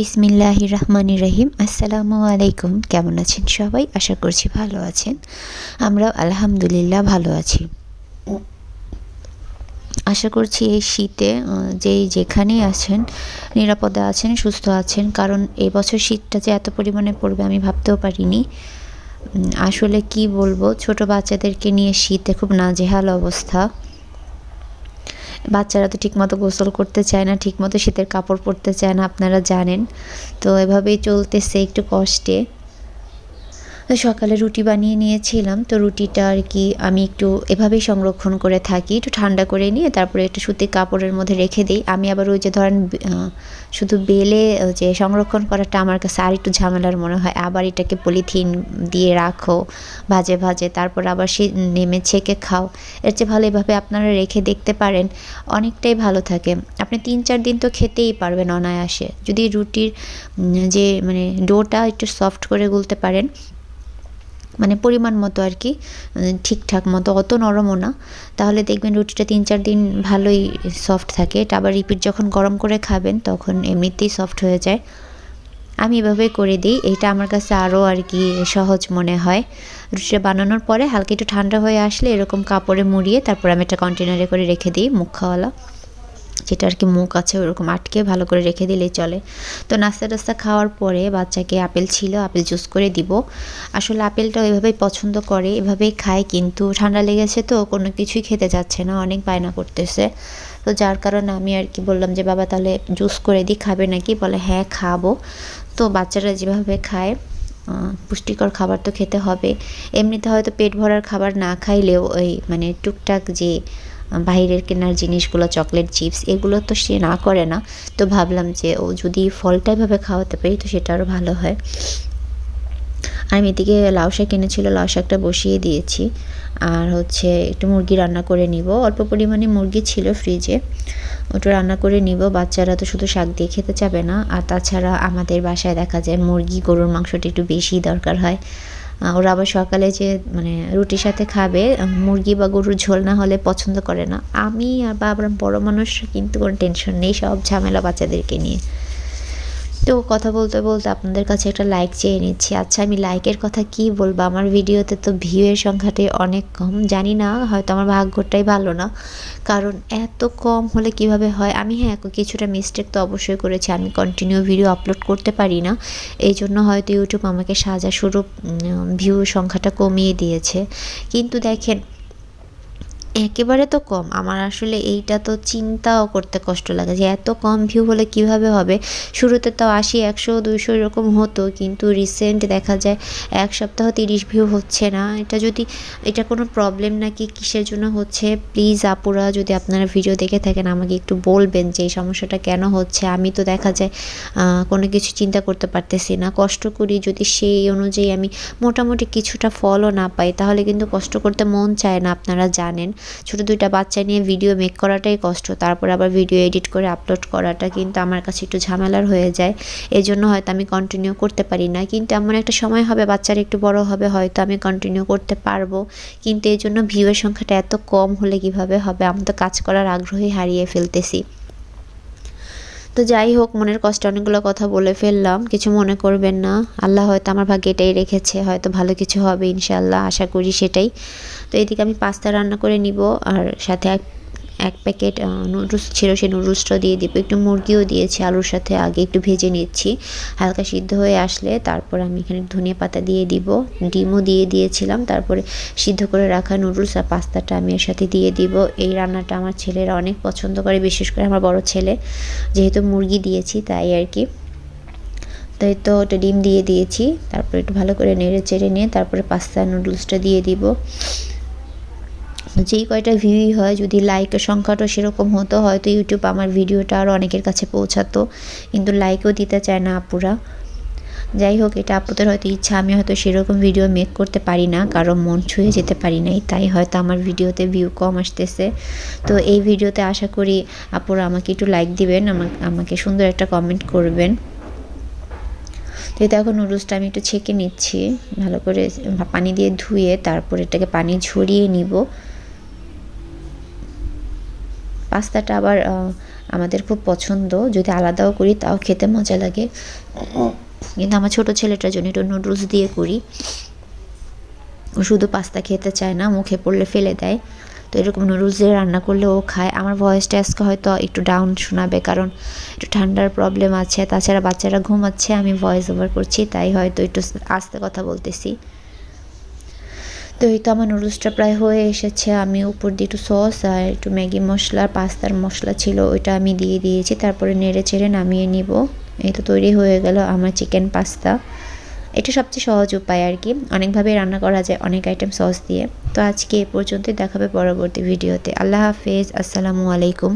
বিসমিল্লাহ রহমান রহিম আসসালামু আলাইকুম কেমন আছেন সবাই? আশা করছি ভালো আছেন। আমরাও আলহামদুলিল্লাহ ভালো আছি। আশা করছি এই শীতে যেই যেখানেই আছেন, নিরাপদে আছেন, সুস্থ আছেন, কারণ এই বছর শীতটা যে এত পরিমাণে পড়বে আমি ভাবতেও পারিনি। আসলে কি বলব? ছোট বাচ্চাদেরকে নিয়ে শীতে খুব নাজেহাল অবস্থা। বাচ্চারা তো ঠিকমতো গোসল করতে চায় না, ঠিকমতো শীতের কাপড় পরতে চায় না, আপনারা জানেন। তো এভাবেই চলতেছে একটু কষ্টে। সকালে রুটি বানিয়ে নিয়েছিলাম। তো রুটিটা আর কি আমি একটু এভাবেই সংরক্ষণ করে থাকি। একটু ঠান্ডা করে নিয়ে তারপরে একটু সুতির কাপড়ের মধ্যে রেখে দিই। আমি আবার ওই যে ধরেন শুধু বেলে যে সংরক্ষণ করাটা আমার কাছে আর একটু ঝামেলার মনে হয়। আবার এটাকে পলিথিন দিয়ে রাখো ভাজে ভাজে, তারপর আবার সে নেমে ছেঁকে খাও। এর চেয়ে ভালো এভাবে আপনারা রেখে দেখতে পারেন, অনেকটাই ভালো থাকে। আপনি তিন চার দিন তো খেতেই পারবেন অনায়াসে। যদি রুটির যে মানে ডোটা একটু সফট করে গুলতে পারেন মানে পরিমাণ মতো আর কি ঠিকঠাক মতো, অত নরমও না। তাহলে দেখবেন রুটিটা তিন চার দিন ভালোই সফট থাকে। এটা আবার রিপিট যখন গরম করে খাবেন, তখন এমনিতেই সফট হয়ে যায়। আমি এভাবেই করে দিই। এইটা আমার কাছে আরও আর কি সহজ মনে হয়। রুটিটা বানানোর পরে হালকা একটু ঠান্ডা হয়ে আসলে এরকম কাপড়ে মুড়িয়ে তারপর আমি একটা কন্টেনারে করে রেখে দিই, মুখ খাওয়ালা। যেটা আর কি মুখ আছে ওরকম আটকে ভালো করে রেখে দিলেই চলে। তো নাস্তা টাস্তা খাওয়ার পরে বাচ্চাকে আপেল ছিল, আপেল জুস করে দিব। আসলে আপেলটা ওইভাবেই পছন্দ করে, এভাবেই খায় কিন্তু ঠান্ডা লেগেছে তো, কোনো কিছুই খেতে যাচ্ছে না, অনেক বায়না করতেছে। তো যার কারণে আমি আর কি বললাম যে, বাবা, তাহলে জুস করে দিই খাবে নাকি? বলে হ্যাঁ খাব। তো বাচ্চারা যেভাবে খায় পুষ্টিকর খাবার তো খেতে হবে। এমনিতে হয়তো পেট ভরার খাবার না খাইলেও ওই মানে টুকটাক যে বাইরের কেনার জিনিসগুলো চকলেট চিপস এগুলো তো সে না করে না। তো ভাবলাম যে ও যদি ফলটা এভাবে খাওয়াতে পারি, তো সেটা আরও ভালো হয়। আমি এদিকে লাউ শাক এনেছিল, লাউ শাকটা বসিয়ে দিয়েছি। আর হচ্ছে একটু মুরগি রান্না করে নিব। অল্প পরিমাণে মুরগি ছিল ফ্রিজে ওটা রান্না করে নিব। বাচ্চারা তো শুধু শাক দিয়ে খেতে চাবে না। আর তাছাড়া আমাদের বাসায় দেখা যায় মুরগি গরুর মাংসটা একটু বেশি দরকার হয়। ওরা আবার সকালে যে মানে রুটির সাথে খাবে মুরগি বা গরুর ঝোল না হলে পছন্দ করে না। আমি আর বা আবার বড়ো মানুষ কিন্তু কোনো টেনশন নেই, সব ঝামেলা বাচ্চাদেরকে নিয়ে। তো কথা বলতে বলতে আপনাদের কাছে একটা লাইক চেয়ে নিচ্ছি। আচ্ছা আমি লাইকের কথা কি বলব? আমার ভিডিওতে তো ভিউয়ের সংখ্যাটাই অনেক কম, জানি না, হয়তো আমার ভাগ্যটাই ভালো না। কারণ এত কম হলে কীভাবে হয়? আমি হ্যাঁ কিছুটা মিস্টেক তো অবশ্যই করেছি। আমি কন্টিনিউ ভিডিও আপলোড করতে পারি না। এই জন্য হয়তো ইউটিউব আমাকে সাজা স্বরূপ ভিউ সংখ্যাটা কমিয়ে দিয়েছে। কিন্তু দেখেন একেবারে তো কম। আমার আসলে এইটা তো চিন্তাও করতে কষ্ট লাগে যে এত কম ভিউ হলে কীভাবে হবে? শুরুতে তো আশি, একশো, দুইশো এরকম হতো, কিন্তু রিসেন্ট দেখা যায় এক সপ্তাহ তিরিশ ভিউ হচ্ছে না। এটা যদি, এটা কোনো প্রবলেম নাকি কিসের জন্য হচ্ছে? প্লিজ আপুরা যদি আপনারা ভিডিও দেখে থাকেন, আমাকে একটু বলবেন যে এই সমস্যাটা কেন হচ্ছে। আমি তো দেখা যায় কোনো কিছু চিন্তা করতে পারতেছি না। কষ্ট করি যদি সেই অনুযায়ী আমি মোটামুটি কিছুটা ফলও না পাই, তাহলে কিন্তু কষ্ট করতে মন চায় না, আপনারা জানেন। ছোটো দুইটা বাচ্চা নিয়ে ভিডিও মেক করাটাই কষ্ট। তারপর আবার ভিডিও এডিট করে আপলোড করাটা কিন্তু আমার কাছে একটু ঝামেলার হয়ে যায়। এই জন্য হয়তো আমি কন্টিনিউ করতে পারি না। কিন্তু এমন একটা সময় হবে, বাচ্চারা একটু বড় হবে, হয়তো আমি কন্টিনিউ করতে পারব। কিন্তু এই জন্য ভিউয়ের সংখ্যাটা এত কম হলে কীভাবে হবে? আমি তো কাজ করার আগ্রহই হারিয়ে ফেলতেছি। তো যাই হোক, মনের কষ্ট অনেকগুলো কথা বলে ফেললাম। কিছু মনে করবেন না। আল্লাহ হয়তো আমার ভাগ্যে এটাই রেখেছে। হয়তো ভালো কিছু হবে ইনশাল্লাহ আশা করি সেটাই। তো এদিকে আমি পাস্তা রান্না করে নিব, আর সাথে এক এক প্যাকেট নুডলস ছিল সেই নুডলসটা দিয়ে দিব। একটু মুরগিও দিয়েছি, আলুর সাথে আগে একটু ভেজে নিচ্ছি। হালকা সিদ্ধ হয়ে আসলে তারপর আমি এখানে ধনিয়া পাতা দিয়ে দিব, ডিমও দিয়ে দিয়েছিলাম। তারপরে সিদ্ধ করে রাখা নুডলস আর পাস্তাটা আমি এর সাথে দিয়ে দিব। এই রান্নাটা আমার ছেলেরা অনেক পছন্দ করে, বিশেষ করে আমার বড় ছেলে। যেহেতু মুরগি দিয়েছি, তাই আর কি। তাই তো ওটা ডিম দিয়ে দিয়েছি। তারপরে একটু ভালো করে নেড়ে চেড়ে নিয়ে তারপরে পাস্তা নুডলসটা দিয়ে দিব। যেই কয়টা ভিউই হয়, যদি লাইকের সংখ্যাটা সেরকম হতো, হয়তো ইউটিউব আমার ভিডিওটা আরও অনেকের কাছে পৌঁছাতো। কিন্তু লাইকও দিতে চায় না আপুরা। যাই হোক, এটা আপুদের হয়তো ইচ্ছা, আমি হয়তো সেরকম ভিডিও মেক করতে পারি না কারও মন ছুঁয়ে যেতে পারি নাই, তাই হয়তো আমার ভিডিওতে ভিউ কম আসতেছে। তো এই ভিডিওতে আশা করি আপুরা আমাকে একটু লাইক দিবেন, আমাকে সুন্দর একটা কমেন্ট করবেন। তো এটা এখন নুডলসটা আমি একটু ছেঁকে নিচ্ছি, ভালো করে, পানি দিয়ে ধুয়ে তারপর এটাকে পানি ঝরিয়ে নিব। পাস্তাটা আবার আমাদের খুব পছন্দ। যদি আলাদাও করি, তাও খেতে মজা লাগে। কিন্তু আমার ছোটো ছেলেটার জন্য একটু নুডলস দিয়ে করি। ও শুধু পাস্তা খেতে চায় না, মুখে পড়লে ফেলে দেয়। তো এরকম নুডলস দিয়ে রান্না করলে ও খায়। আমার ভয়েসটা আজকে হয়তো একটু ডাউন শোনাবে, কারণ একটু ঠান্ডার প্রবলেম আছে। তাছাড়া বাচ্চারা ঘুমাচ্ছে, আমি ভয়েস ওভার করছি, তাই হয়তো একটু আস্তে কথা বলতেছি। তো এই তো আমার নুডলসটা প্রায় হয়ে এসেছে। আমি উপর দিয়ে একটু সস আর একটু ম্যাগি মশলা, পাস্তার মশলা ছিল, ওইটা আমি দিয়ে দিয়েছি। তারপরে নেড়ে চেড়ে নামিয়ে নিব। এই তো তৈরি হয়ে গেল আমার চিকেন পাস্তা এটা সবচেয়ে সহজ উপায় আর কি। অনেকভাবে রান্না করা যায় অনেক আইটেম সস দিয়ে। তো আজকে এ পর্যন্তই। দেখাবে পরবর্তী ভিডিওতে আল্লাহ হাফেজ। আসসালামু আলাইকুম।